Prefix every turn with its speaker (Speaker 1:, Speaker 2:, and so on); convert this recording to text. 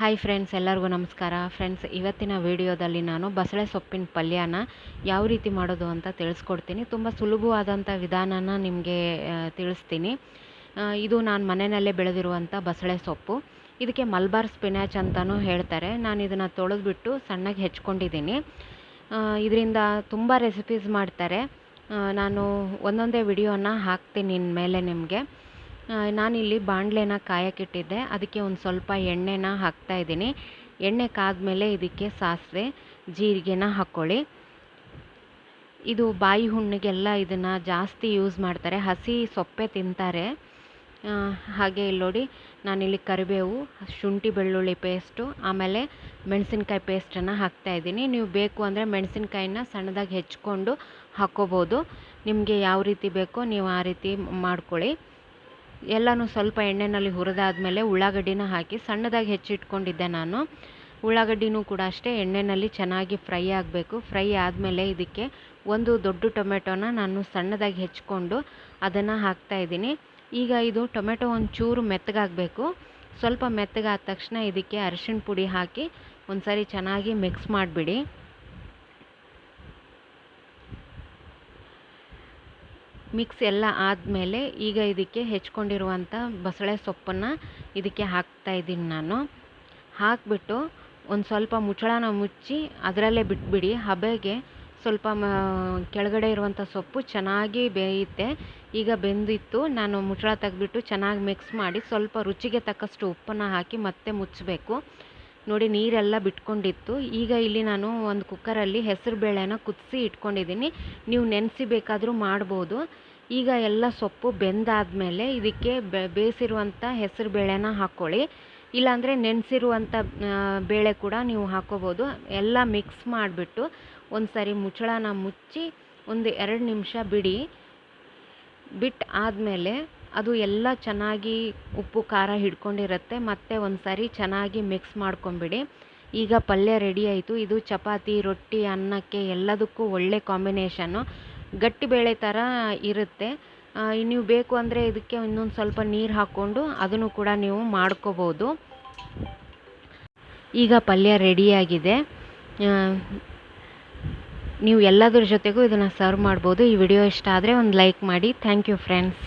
Speaker 1: Hi friends ಎಲ್ಲರಿಗೂ ನಮಸ್ಕಾರ. Friends ಇವತ್ತಿನ ವಿಡಿಯೋದಲ್ಲಿ ನಾನು ಬಸಳೆ ಸೊಪ್ಪಿನ ಪಲ್ಯನ ಯಾವ ರೀತಿ ಮಾಡೋದು ಅಂತ ತಿಳಿಸ್ಕೊಡ್ತೀನಿ. ತುಂಬ ಸುಲಭವಾದಂಥ ವಿಧಾನನ ನಿಮಗೆ ತಿಳಿಸ್ತೀನಿ. ಇದು ನಾನು ಮನೆಯಲ್ಲೇ ಬೆಳೆದಿರುವಂಥ ಬಸಳೆ ಸೊಪ್ಪು. ಇದಕ್ಕೆ ಮಲ್ಬಾರ್ ಸ್ಪಿನಾಚ್ ಅಂತಲೂ ಹೇಳ್ತಾರೆ. ನಾನು ಇದನ್ನು ತೊಳೆದ್ಬಿಟ್ಟು ಸಣ್ಣಗೆ ಹೆಚ್ಕೊಂಡಿದ್ದೀನಿ. ಇದರಿಂದ ತುಂಬ ರೆಸಿಪೀಸ್ ಮಾಡ್ತಾರೆ. ನಾನು ಒಂದೊಂದೇ ವಿಡಿಯೋನ ಹಾಕ್ತೀನಿ ಇನ್ಮೇಲೆ ನಿಮಗೆ. ನಾನಿಲ್ಲಿ ಬಾಣಲೆನ ಕಾಯಕ್ಕಿಟ್ಟಿದ್ದೆ ಅದಕ್ಕೆ ಒಂದು ಸ್ವಲ್ಪ ಎಣ್ಣೆನ ಹಾಕ್ತಾ ಇದ್ದೀನಿ. ಎಣ್ಣೆ ಕಾದ್ಮೇಲೆ ಇದಕ್ಕೆ ಸಾಸಿವೆ, ಜೀರಿಗೆನ ಹಾಕ್ಕೊಳ್ಳಿ ಇದು ಬಾಯಿ ಹುಣ್ಣಿಗೆಲ್ಲ ಇದನ್ನು ಜಾಸ್ತಿ ಯೂಸ್ ಮಾಡ್ತಾರೆ. ಹಸಿ ಸೊಪ್ಪೆ ತಿಂತಾರೆ. ಹಾಗೆ ಇಲ್ಲಿ ನೋಡಿ, ನಾನಿಲ್ಲಿ ಕರಿಬೇವು, ಶುಂಠಿ ಬೆಳ್ಳುಳ್ಳಿ ಪೇಸ್ಟು, ಆಮೇಲೆ ಮೆಣಸಿನ್ಕಾಯಿ ಪೇಸ್ಟನ್ನು ಹಾಕ್ತಾ ಇದ್ದೀನಿ. ನೀವು ಬೇಕು ಅಂದರೆ ಮೆಣಸಿನ್ಕಾಯಿನ ಸಣ್ಣದಾಗಿ ಹೆಚ್ಕೊಂಡು ಹಾಕ್ಕೋಬೋದು ನಿಮಗೆ ಯಾವ ರೀತಿ ಬೇಕೋ ನೀವು ಆ ರೀತಿ ಮಾಡ್ಕೊಳ್ಳಿ. ಎಲ್ಲನೂ ಸ್ವಲ್ಪ ಎಣ್ಣೆಯಲ್ಲಿ ಹುರಿದಾದ್ಮೇಲೆ ಉಳ್ಳಾಗಡ್ಡಿನ ಹಾಕಿ ಸಣ್ಣದಾಗಿ ಹೆಚ್ಚಿಟ್ಕೊಂಡಿದ್ದೆ ನಾನು. ಉಳ್ಳಾಗಡ್ಡಿನೂ ಕೂಡ ಅಷ್ಟೇ ಎಣ್ಣೆಯಲ್ಲಿ ಚೆನ್ನಾಗಿ ಫ್ರೈ ಆಗಬೇಕು. ಫ್ರೈ ಆದಮೇಲೆ ಇದಕ್ಕೆ ಒಂದು ದೊಡ್ಡ ಟೊಮೆಟೊನ ನಾನು ಸಣ್ಣದಾಗಿ ಹೆಚ್ಕೊಂಡು ಅದನ್ನು ಹಾಕ್ತಾ ಇದ್ದೀನಿ. ಈಗ ಇದು ಟೊಮೆಟೊ ಒಂಚೂರು ಮೆತ್ತಗಾಗಬೇಕು. ಸ್ವಲ್ಪ ಮೆತ್ತಗಾದ ತಕ್ಷಣ ಇದಕ್ಕೆ ಅರಿಶಿಣ ಪುಡಿ ಹಾಕಿ ಒಂದು ಸಾರಿ ಚೆನ್ನಾಗಿ ಮಿಕ್ಸ್ ಮಾಡಿಬಿಡಿ. ಮಿಕ್ಸ್ ಎಲ್ಲ ಆದಮೇಲೆ ಈಗ ಇದಕ್ಕೆ ಹೆಚ್ಕೊಂಡಿರುವಂಥ ಬಸಳೆ ಸೊಪ್ಪನ್ನು ಇದಕ್ಕೆ ಹಾಕ್ತಾ ಇದ್ದೀನಿ ನಾನು. ಹಾಕಿಬಿಟ್ಟು ಒಂದು ಸ್ವಲ್ಪ ಮುಚ್ಚಳನ ಮುಚ್ಚಿ ಅದರಲ್ಲೇ ಬಿಟ್ಬಿಡಿ. ಹಬೆಗೆ ಸ್ವಲ್ಪ, ಮ, ಕೆಳಗಡೆ ಇರುವಂಥ ಸೊಪ್ಪು ಚೆನ್ನಾಗಿ ಬೇಯುತ್ತೆ. ಈಗ ಬೆಂದಿತ್ತು. ನಾನು ಮುಚ್ಚಳ ತೆಗೆದ್ಬಿಟ್ಟು ಚೆನ್ನಾಗಿ ಮಿಕ್ಸ್ ಮಾಡಿ ಸ್ವಲ್ಪ ರುಚಿಗೆ ತಕ್ಕಷ್ಟು ಉಪ್ಪನ್ನು ಹಾಕಿ ಮತ್ತೆ ಮುಚ್ಚಬೇಕು. ನೋಡಿ ನೀರೆಲ್ಲ ಬಿಟ್ಕೊಂಡಿತ್ತು. ಈಗ ಇಲ್ಲಿ ನಾನು ಒಂದು ಕುಕ್ಕರಲ್ಲಿ ಹೆಸರು ಬೇಳೆನ ಕುದಿಸಿ ಇಟ್ಕೊಂಡಿದ್ದೀನಿ. ನೀವು ನೆನೆಸಿ ಬೇಕಾದರೂ ಮಾಡ್ಬೋದು. ಈಗ ಎಲ್ಲ ಸೊಪ್ಪು ಬೆಂದಾದಮೇಲೆ ಇದಕ್ಕೆ ಬೇಯಿಸಿರುವಂಥ ಹೆಸರು ಬೇಳೆನ ಹಾಕ್ಕೊಳ್ಳಿ. ಇಲ್ಲಾಂದರೆ ನೆನೆಸಿರುವಂಥ ಬೇಳೆ ಕೂಡ ನೀವು ಹಾಕ್ಕೋಬೋದು ಎಲ್ಲ ಮಿಕ್ಸ್ ಮಾಡಿಬಿಟ್ಟು ಒಂದು ಸಾರಿ ಮುಚ್ಚಳನ ಮುಚ್ಚಿ ಒಂದು ಎರಡು ನಿಮಿಷ ಬಿಡಿ. ಬಿಟ್ಟು ಆದಮೇಲೆ ಅದು ಎಲ್ಲ ಚೆನ್ನಾಗಿ ಉಪ್ಪು, ಖಾರ ಹಿಡ್ಕೊಂಡಿರುತ್ತೆ. ಮತ್ತೆ ಒಂದು ಸಾರಿ ಚೆನ್ನಾಗಿ ಮಿಕ್ಸ್ ಮಾಡ್ಕೊಂಬಿಡಿ. ಈಗ ಪಲ್ಯ ರೆಡಿ ಆಯಿತು. ಇದು ಚಪಾತಿ, ರೊಟ್ಟಿ, ಅನ್ನಕ್ಕೆ ಎಲ್ಲದಕ್ಕೂ ಒಳ್ಳೆ ಕಾಂಬಿನೇಷನ್ನು ಗಟ್ಟಿ ಬೇಳೆ ಥರ ಇರುತ್ತೆ. ನೀವು ಬೇಕು ಅಂದರೆ ಇದಕ್ಕೆ ಇನ್ನೊಂದು ಸ್ವಲ್ಪ ನೀರು ಹಾಕ್ಕೊಂಡು ಅದನ್ನು ಕೂಡ ನೀವು ಮಾಡ್ಕೋಬೋದು. ಈಗ ಪಲ್ಯ ರೆಡಿಯಾಗಿದೆ ನೀವು ಎಲ್ಲದರ ಜೊತೆಗೂ ಇದನ್ನು ಸರ್ವ್ ಮಾಡ್ಬೋದು. ಈ ವಿಡಿಯೋ ಇಷ್ಟ ಆದರೆ ಒಂದು ಲೈಕ್ ಮಾಡಿ. Thank you friends